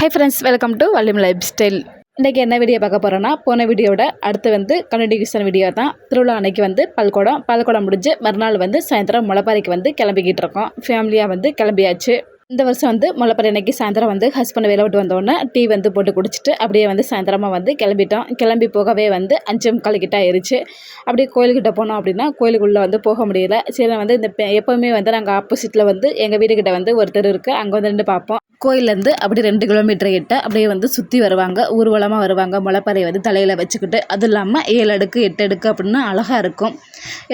Hi friends welcome to Vallim lifestyle இன்றைக்கி என்ன video பார்க்க போகிறோன்னா போன வீடியோட அடுத்து வந்து கண்டினியூஷன் வீடியோ தான். திருவிழா அன்னைக்கு வந்து பல்குடம் பல்குடம் முடிஞ்சு மறுநாள் வந்து சாயந்தரம் முளப்பாறைக்கு வந்து கிளம்பிக்கிட்டு இருக்கோம். ஃபேமிலியாக வந்து கிளம்பியாச்சு. இந்த வருஷம் வந்து முளப்பாறை அன்னைக்கு சாயந்தரம் வந்து ஹஸ்பண்ட் வேலை விட்டு வந்தோடனே டீ வந்து போட்டு குடிச்சிட்டு அப்படியே வந்து சாயந்தரமாக வந்து கிளம்பிட்டோம். கிளம்பி போகவே வந்து அஞ்சு முக்கால் கிட்ட ஆயிடுச்சு அப்படியே கோயில்கிட்ட போனோம் அப்படின்னா கோயிலுக்குள்ளே வந்து போக முடியல. சரி வந்து இந்த எப்போவுமே வந்து நாங்கள் ஆப்போசிட்டில் வந்து எங்கள் வீடுகிட்ட வந்து ஒரு தெரு இருக்குது அங்கே வந்து நின்று பார்ப்போம். கோயிலேருந்து அப்படி ரெண்டு கிலோமீட்டர் கிட்ட அப்படியே வந்து சுற்றி வருவாங்க ஊர்வலமாக வருவாங்க முளைப்பாறையை வந்து தலையில் வச்சுக்கிட்டு. அது இல்லாமல் ஏழு அடுக்கு எட்டு அடுக்கு அப்படின்னு அழகாக இருக்கும்.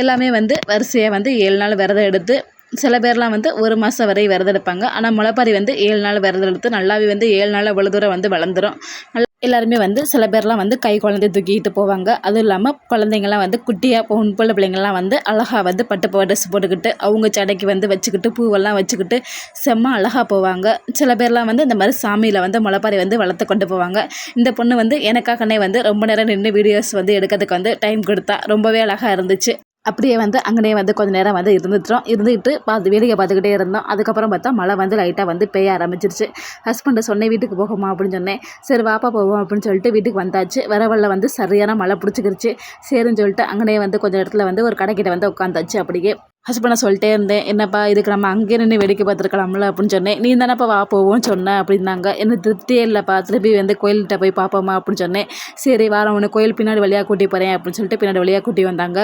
எல்லாமே வந்து வரிசையாக வந்து ஏழு நாள் விரதம் எடுத்து சில பேர்லாம் வந்து ஒரு மாதம் வரை விரதம் எடுப்பாங்க. ஆனால் முளைப்பாரி வந்து ஏழு நாள் விரதம் எடுத்து நல்லாவே வந்து ஏழு நாள் அவ்வளோ தூரம் வந்து வளர்ந்துரும். நல்லா எல்லாருமே வந்து சில பேர்லாம் வந்து கை குழந்தை தூக்கிட்டு போவாங்க. அதுவும் இல்லாமல் குழந்தைங்கள்லாம் வந்து குட்டியாக பொன் பிள்ளை பிள்ளைங்கள்லாம் வந்து அழகாக வந்து பட்டு ட்ரெஸ் போட்டுக்கிட்டு அவங்க சடைக்கு வந்து வச்சுக்கிட்டு பூவெல்லாம் வச்சுக்கிட்டு செம்ம அழகாக போவாங்க. சில பேர்லாம் வந்து இந்த மாதிரி சாமியில் வந்து முளைப்பாரி வந்து வளர்த்து கொண்டு போவாங்க. இந்த பொண்ணு வந்து எனக்காகனே வந்து ரொம்ப நேரம் நின்று வீடியோஸ் வந்து எடுக்கிறதுக்கு வந்து டைம் கொடுத்தா ரொம்பவே அழகாக இருந்துச்சு. அப்படியே வந்து அங்கனே வந்து கொஞ்சம் நேரம் வந்து இருந்துட்டோம். இருந்துக்கிட்டு பார்த்து வேடிக்கை பார்த்துக்கிட்டே இருந்தோம். அதுக்கப்புறம் பார்த்தா மழை வந்து லைட்டாக வந்து பெய்ய ஆரம்பிச்சிருச்சு. ஹஸ்பண்டை சொன்னேன் வீட்டுக்கு போகுமா அப்படின்னு சொன்னேன். சரி வாப்பா போவோம் அப்படின்னு சொல்லிட்டு வீட்டுக்கு வந்தாச்சு. வரவழில் வந்து சரியான மழை பிடிச்சிக்கிருச்சு. சரின்னு சொல்லிட்டு அங்கனே வந்து கொஞ்சம் இடத்துல வந்து ஒரு கடைக்கிட்ட வந்து உட்காந்தாச்சு அப்படியே. ஹஸ்பண்டை சொல்லிட்டே இருந்தேன். என்னப்பா இதுக்கு நம்ம அங்கேயே நின்று வேடிக்கை பார்த்துருக்கலாம்ல அப்படின்னு சொன்னேன். நீ தானேப்பா வா போவோம்னு சொன்னேன் அப்படின்னாங்க. என்ன திருப்தியே இல்லைப்பா. திருப்பி வந்து கோயில்கிட்ட போய் பார்ப்போமா அப்படின்னு சொன்னேன். சரி வாரம் ஒன்று கோயில் பின்னாடி வழியாக கூட்டி போகிறேன் அப்படின்னு சொல்லிட்டு பின்னாடி வழியாக கூட்டி வந்தாங்க.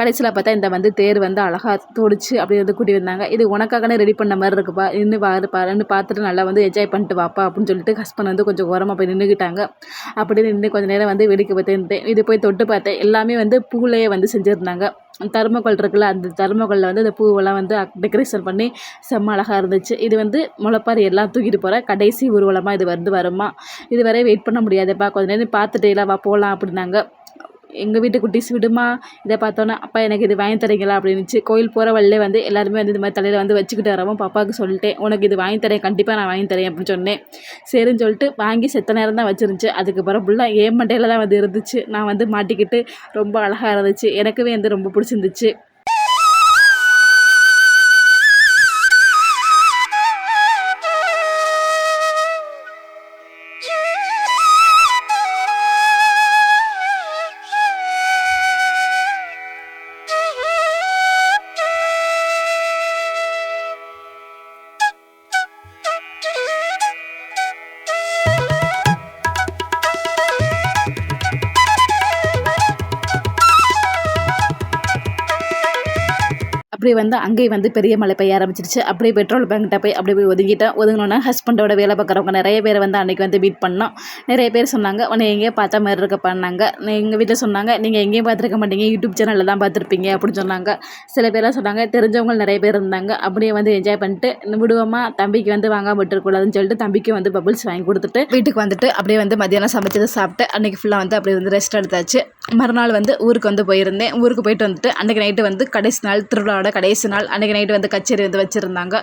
கடைசியில் பார்த்தா இந்த வந்து தேர் வந்து அழகாக தோடிச்சு அப்படி வந்து கூட்டி வந்தாங்க. இது உனக்காகனே ரெடி பண்ண மாதிரி இருக்குப்பா. இன்னும் பாரு பாருன்னு பார்த்துட்டு நல்லா வந்து என்ஜாய் பண்ணிட்டு வாப்பா அப்படின்னு சொல்லிட்டு ஹஸ்பண்ட் வந்து கொஞ்சம் ஓரமாக போய் நின்றுக்கிட்டாங்க அப்படி நின்று கொஞ்சம் நேரம் வந்து வேடிக்கை பார்த்து இருந்தேன். இது போய் தொட்டு பார்த்தேன். எல்லாமே வந்து பூலையே வந்து செஞ்சுருந்தாங்க. தர்மக்கோல் இருக்குல்ல அந்த தர்மக்கோலில் வந்து அந்த பூவெல்லாம் வந்து டெக்கரேஷன் பண்ணி செம்ம அழகாக இருந்துச்சு. இது வந்து முளைப்பாரி எல்லாம் தூக்கிட்டு போகிற கடைசி ஊர்வலமாக இது வந்து வருமா? இது வரை வெயிட் பண்ண முடியாதுப்பா. கொஞ்ச நேரம் பார்த்துட்டே வா போகலாம் அப்படின்னாங்க. எங்கள் வீட்டு குட்டிஸ் விடுமா? இதை பார்த்தோன்னே அப்பா எனக்கு இது வாங்கி தரீங்களா? அப்படின்னுச்சு. கோயில் போகிற வழியிலே வந்து எல்லாருமே வந்து இந்த மாதிரி தலையில் வந்து வச்சுக்கிட்டு வரவும் பாப்பாவுக்கு சொல்லிட்டேன். உனக்கு இது வாங்கி தரேன் கண்டிப்பாக நான் வாங்கி தரேன் அப்படின்னு சொன்னேன். சரின்னு சொல்லிட்டு வாங்கி செத்த நேரம் தான் வச்சிருந்துச்சு. அதுக்கப்புறம் ஃபுல்லாக ஏன் மண்டையில் தான் வந்து இருந்துச்சு. நான் வந்து மாட்டிக்கிட்டு ரொம்ப அழகாக இருந்துச்சு. எனக்குமே வந்து ரொம்ப பிடிச்சிருந்துச்சு. அப்படியே வந்து அங்கேயும் வந்து பெரிய மழை பெய்ய ஆரம்பிச்சிருச்சு. அப்படியே பெட்ரோல் பங்க்கிட்ட போய் அப்படியே போய் ஒதுங்கிட்டேன். ஒதுங்கினோன்னா ஹஸ்பண்டோட வேலை பார்க்குறவங்க நிறைய பேர் வந்து அன்றைக்கி வந்து மீட் பண்ணோம். நிறைய பேர் சொன்னாங்க உன்னை எங்கேயோ பார்த்த மாதிரி இருக்க பண்ணாங்க எங்கள் வீட்டில் சொன்னாங்க நீங்கள் எங்கேயும் பார்த்துருக்க மாட்டீங்க. யூடியூப் சேனலில் தான் பார்த்துருப்பீங்க. அப்படின்னு சொன்னாங்க. சில பேர்லாம் சொன்னாங்க தெரிஞ்சவங்க நிறைய பேர் இருந்தாங்க. அப்படியே வந்து என்ஜாய் பண்ணிட்டு விடுவோமா தம்பிக்கு வந்து வாங்காம விட்டுருக்கூடாதுன்னு சொல்லிட்டு தம்பிக்கு வந்து பபிள்ஸ் வாங்கி கொடுத்துட்டு வீட்டுக்கு வந்துட்டு அப்படியே வந்து மதியானம் சமைச்சதை சாப்பிட்டு அன்றைக்கி ஃபுல்லாக வந்து அப்படியே வந்து ரெஸ்ட் எடுத்தாச்சு. மறுநாள் வந்து ஊருக்கு வந்து போயிருந்தேன். ஊருக்கு போயிட்டு வந்துட்டு அன்றைக்கி நைட்டு வந்து கடைசி நாள் திருவிழாவோட கடைசி நாள் அன்றைக்கி நைட்டு வந்து கச்சேரி வந்து வச்சுருந்தாங்க.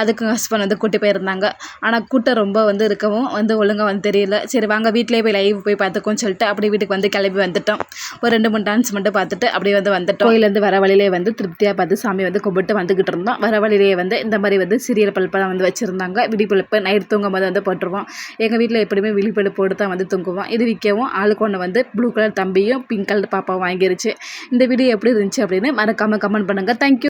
அதுக்கு ஹஸ்பண்ட் வந்து கூட்டி போயிருந்தாங்க. ஆனால் கூட்டம் ரொம்ப வந்து இருக்கவும் வந்து ஒழுங்காக வந்து தெரியல. சரி வாங்க வீட்டிலே போய் லைவ் போய் பார்த்துக்கோன்னு சொல்லிட்டு அப்படியே வீட்டுக்கு வந்து கிளம்பி வந்துட்டோம். ஒரு ரெண்டு மூணு டான்ஸ் மட்டும் பார்த்துட்டு அப்படியே வந்து வந்துட்டோம். கோயிலேருந்து வர வழியிலே வந்து திருப்தியாக பார்த்து சாமி வந்து கும்பிட்டு வந்துக்கிட்டு இருந்தோம். வர வழியிலே வந்து இந்த மாதிரி வந்து சீரியல் பல்பெல்லாம் வந்து வச்சுருந்தாங்க. விடிப்பழுப்பு நைட் தூங்கும் போது வந்து போட்டுருவோம். எங்கள் வீட்டில் எப்படியுமே விழிப்பழுப்பு போட்டு தான் வந்து தூங்குவோம். இது விற்கவும் ஆளுக்கு ஒன்று வந்து ப்ளூ கலர் தம்பியும் பிங்க் கலர் பாப்பா வாங்கிருச்சு. இந்த வீடியோ எப்படி இருந்துச்சு அப்படின்னு மறக்காமல் கமெண்ட் பண்ணுங்கள் தேங்க்யூ